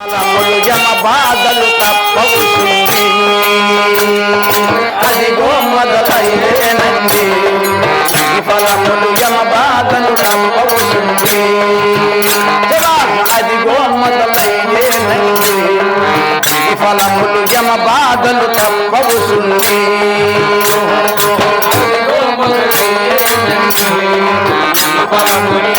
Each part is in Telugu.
ఫలములు యమ బాధలు తప్పవుతుంది అదిగో మొదలైనండి ఫలములు యమ బాధలు తప్పవుతుంది అదిగో మొదలైనండి ఫలములు యమ బాధలు తప్పవుతుంది ఫలములు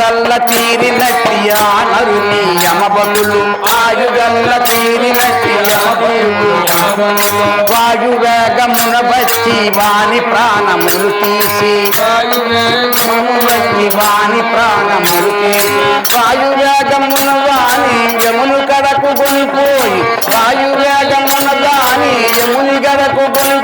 ఆయుగల్ల తీరినట్టి నరుని యమబగులు ఆయుగల్ల తీరినట్టి యమబగులు వాయువేగమున వచ్చి వాని ప్రాణములు తీసి. బట్టి వాని ప్రాణములు తీసి. వాయువేగమున వాని యమును కడకు కొనిపోయి. వాయువేగమున దాని యముని కడకు కొని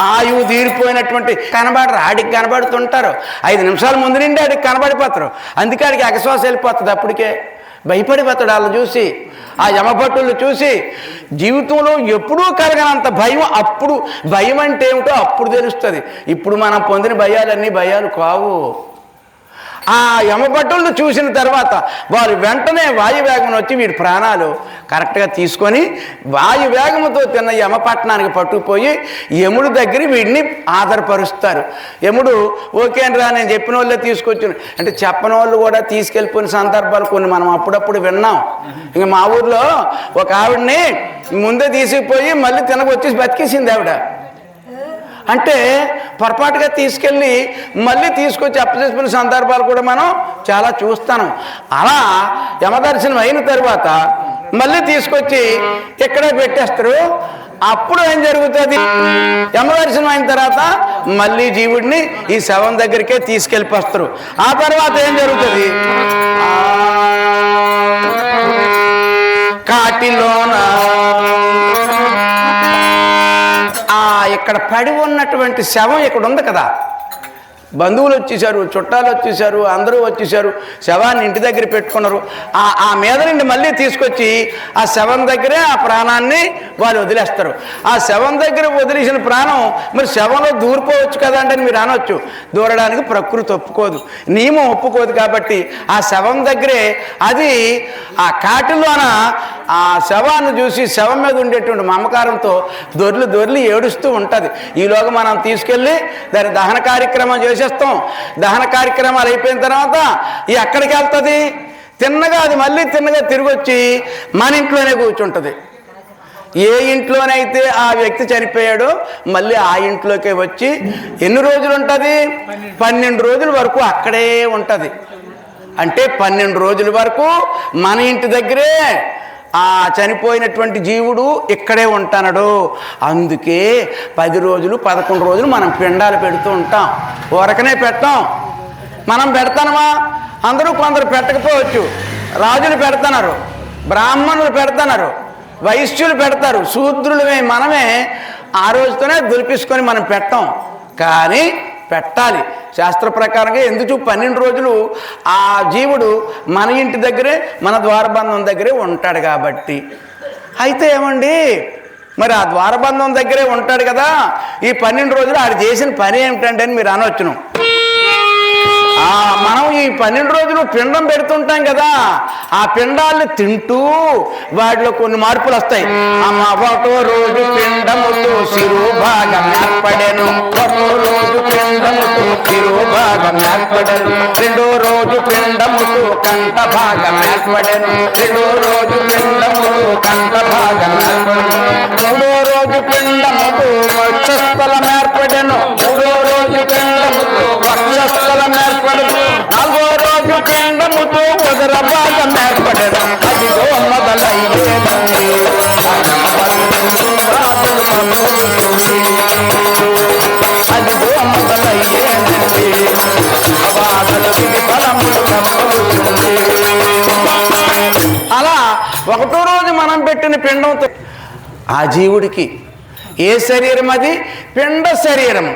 ఆయువు తీరిపోయినటువంటి కనబడరు ఆడికి కనబడుతుంటారు. ఐదు నిమిషాల ముందు నుండి ఆడికి కనబడిపోతారు. అందుకే ఆడికి అగశ్వాస వెళ్ళిపోతుంది అప్పటికే. భయపడిపోతాడు వాళ్ళని చూసి. ఆ యమభట్టులు చూసి జీవితంలో ఎప్పుడూ కలగనంత భయం అప్పుడు భయం అంటే ఏమిటో అప్పుడు తెలుస్తుంది. ఇప్పుడు మనం పొందిన భయాలన్నీ భయాలు కావు. ఆ యమభటులను చూసిన తర్వాత వారు వెంటనే వాయువేగం వచ్చి వీడి ప్రాణాలు కరెక్ట్గా తీసుకొని వాయువేగముతో తిన్న యమపట్నానికి పట్టుకుపోయి యముడు దగ్గర వీడిని ఆధారపరుస్తారు. యముడు ఓకే రా నేను చెప్పిన వాళ్ళే తీసుకొచ్చిన. అంటే చెప్పని వాళ్ళు కూడా తీసుకెళ్ళిపోయిన సందర్భాలు కొన్ని మనం అప్పుడప్పుడు విన్నాం. ఇంకా మా ఊర్లో ఒక ఆవిడని ముందే తీసుకుపోయి మళ్ళీ తినకొచ్చేసి బతికేసింది ఆవిడ. అంటే పొరపాటుగా తీసుకెళ్ళి మళ్ళీ తీసుకొచ్చి అప్పచేసుకునే సందర్భాలు కూడా మనం చాలా చూస్తాను. అలా యమదర్శనం అయిన తర్వాత మళ్ళీ తీసుకొచ్చి ఇక్కడే పెట్టేస్తారు. అప్పుడు ఏం జరుగుతుంది? యమదర్శనం అయిన తర్వాత మళ్ళీ జీవుడిని ఈ శవం దగ్గరికే తీసుకెళ్ళిపోస్తారు. ఆ తర్వాత ఏం జరుగుతుంది? కాటిలోన ఇక్కడ పడి ఉన్నటువంటి శవం ఇక్కడ ఉంది కదా. బంధువులు వచ్చేసారు చుట్టాలు వచ్చేసారు అందరూ వచ్చేసారు శవాన్ని ఇంటి దగ్గర పెట్టుకున్నారు. ఆ ఆ మీద నుండి మళ్ళీ తీసుకొచ్చి ఆ శవం దగ్గరే ఆ ప్రాణాన్ని వాళ్ళు వదిలేస్తారు. ఆ శవం దగ్గర వదిలేసిన ప్రాణం మరి శవంలో దూరిపోవచ్చు కదా అంటే మీరు అనొచ్చు. దూరడానికి ప్రకృతి ఒప్పుకోదు. నియమం ఒప్పుకోదు కాబట్టి ఆ శవం దగ్గరే అది ఆ కాటిలోన ఆ శవాన్ని చూసి శవం మీద ఉండేటువంటి మమకారంతో దొర్లు దొర్లి ఏడుస్తూ ఉంటుంది. ఈలోగా మనం తీసుకెళ్ళి దాని దహన కార్యక్రమం చేసి చేసేస్తాం. దహన కార్యక్రమాలు అయిపోయిన తర్వాత ఈ ఎక్కడికి వెళ్తుంది. తిన్నగా అది మళ్ళీ తిన్నగా తిరిగి వచ్చి మన ఇంట్లోనే కూర్చుంటుంది. ఏ ఇంట్లోనైతే ఆ వ్యక్తి చనిపోయాడో మళ్ళీ ఆ ఇంట్లోకే వచ్చి ఎన్ని రోజులు ఉంటుంది? పన్నెండు రోజుల వరకు అక్కడే ఉంటుంది. అంటే పన్నెండు రోజుల వరకు మన ఇంటి దగ్గరే ఆ చనిపోయినటువంటి జీవుడు ఇక్కడే ఉంటానడు. అందుకే పది రోజులు పదకొండు రోజులు మనం పిండాలు పెడుతూ ఉంటాం. ఊరకనే పెట్టాం మనం పెడతానమా? అందరూ కొందరు పెట్టకపోవచ్చు. రాజులు పెడతన్నారు బ్రాహ్మణులు పెడతన్నారు వైశ్యులు పెడతారు శూద్రులమే మనమే ఆ రోజుతోనే దులిపించుకొని మనం పెట్టాం. కానీ పెట్టాలి. శాస్త్ర ప్రకారంగా ఎందుకు పన్నెండు రోజులు ఆ జీవుడు మన ఇంటి దగ్గరే మన ద్వారబంధం దగ్గరే ఉంటాడు కాబట్టి. అయితే ఏమండి? మరి ఆ ద్వారబంధం దగ్గరే ఉంటాడు కదా. ఈ పన్నెండు రోజులు ఆడు చేసిన పని ఏమిటంటే అని మీరు అనవచ్చును మనం ఈ పన్నెండు రోజులు పిండం పెడుతుంటాం కదా. ఆ పిండాలను తింటూ వాటిలో కొన్ని మార్పులు వస్తాయి. అమ్మ ఒకటో రోజు పిండముతో శిరు భాగం ఏర్పడేను. పిండముతో భాగం ఏర్పడెను. రెండో రోజు పిండముతో కంట భాగం ఏర్పడెను. రెండో రోజు పిండముతో కంట భాగం ఏర్పడెను. మూడో రోజు పిండముతో వక్షస్థలం ఏర్పడను. మూడో రోజు పిండముతో వక్షస్థలం ఏర్పడను. నాలుగో రోజు పిండముతో ఉదర భాగం ఏర్పడను. ఒకటో రోజు మనం పెట్టిన పిండంతో ఆ జీవుడికి ఏ శరీరం అది? పిండ శరీరం.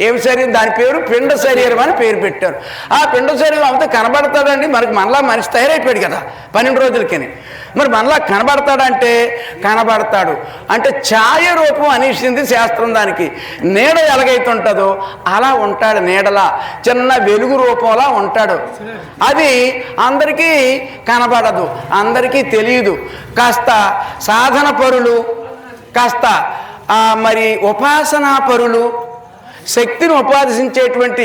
ఏం శరీరం? దాని పేరు పిండ శరీరం అని పేరు పెట్టారు. ఆ పిండ శరీరం అంతా కనబడతాడండి మనకి మనలా మనిషి తయారైపోయాడు కదా పన్నెండు రోజులకి మరి మనలా కనబడతాడంటే కనబడతాడు. అంటే ఛాయ రూపం అనేసింది శాస్త్రం దానికి. నీడ ఎలాగైతే ఉంటుందో అలా ఉంటాడు నీడలా. చిన్న వెలుగు రూపంలా ఉంటాడు. అది అందరికీ కనబడదు అందరికీ తెలియదు. కాస్త సాధన పరులు కాస్త మరి ఉపాసనా పరులు శక్తిని ఉపాసించేటువంటి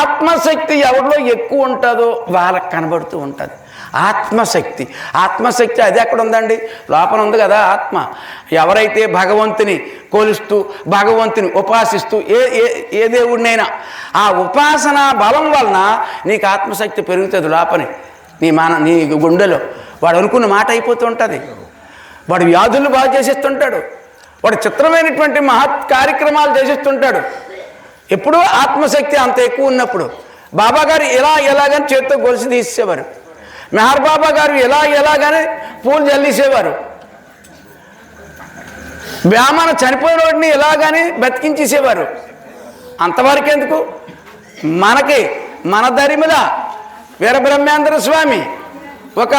ఆత్మశక్తి ఎవరిలో ఎక్కువ ఉంటుందో వాళ్ళకి కనబడుతూ ఉంటుంది. ఆత్మశక్తి. ఆత్మశక్తి అది ఎక్కడ ఉందండి లోపల ఉంది కదా ఆత్మ. ఎవరైతే భగవంతుని కొలుస్తూ భగవంతుని ఉపాసిస్తూ ఏ ఏ ఏ దేవుడినైనా ఆ ఉపాసన బలం వలన నీకు ఆత్మశక్తి పెరుగుతుంది లోపని నీ మన నీ గుండెలో. వాడు అనుకున్న మాట అయిపోతూ ఉంటుంది. వాడు వ్యాధులు బాగా చేసేస్తుంటాడు. వాడు చిత్రమైనటువంటి మహత్ కార్యక్రమాలు చేసేస్తుంటాడు. ఎప్పుడూ ఆత్మశక్తి అంత ఎక్కువ ఉన్నప్పుడు. బాబా గారు ఇలా ఎలాగని చేత్తో గొలిసి తీసేవారు మెహర్ బాబా గారు ఎలా ఎలాగని పూలు జల్లిసేవారు. బ్రాహ్మణ చనిపోయిన వాడిని ఎలాగని బతికించేసేవారు. అంతవరకు ఎందుకు మనకి మన దరిమిల వీరబ్రహ్మేంద్ర స్వామి ఒక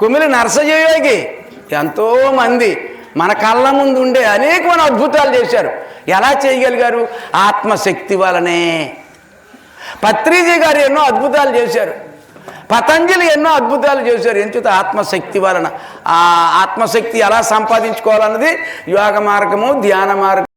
కుమిలి నరసయోగి ఎంతోమంది మన కళ్ళ ముందు ఉండే అనేకమైన అద్భుతాలు చేశారు. ఎలా చేయగలిగారు? ఆత్మశక్తి వలనే. పత్రిజీ గారు ఎన్నో అద్భుతాలు చేశారు. పతంజలి ఎన్నో అద్భుతాలు చేశారు. ఎంచుత ఆత్మశక్తి వలన. ఆ ఆత్మశక్తి ఎలా సంపాదించుకోవాలన్నది యోగ మార్గము ధ్యాన మార్గం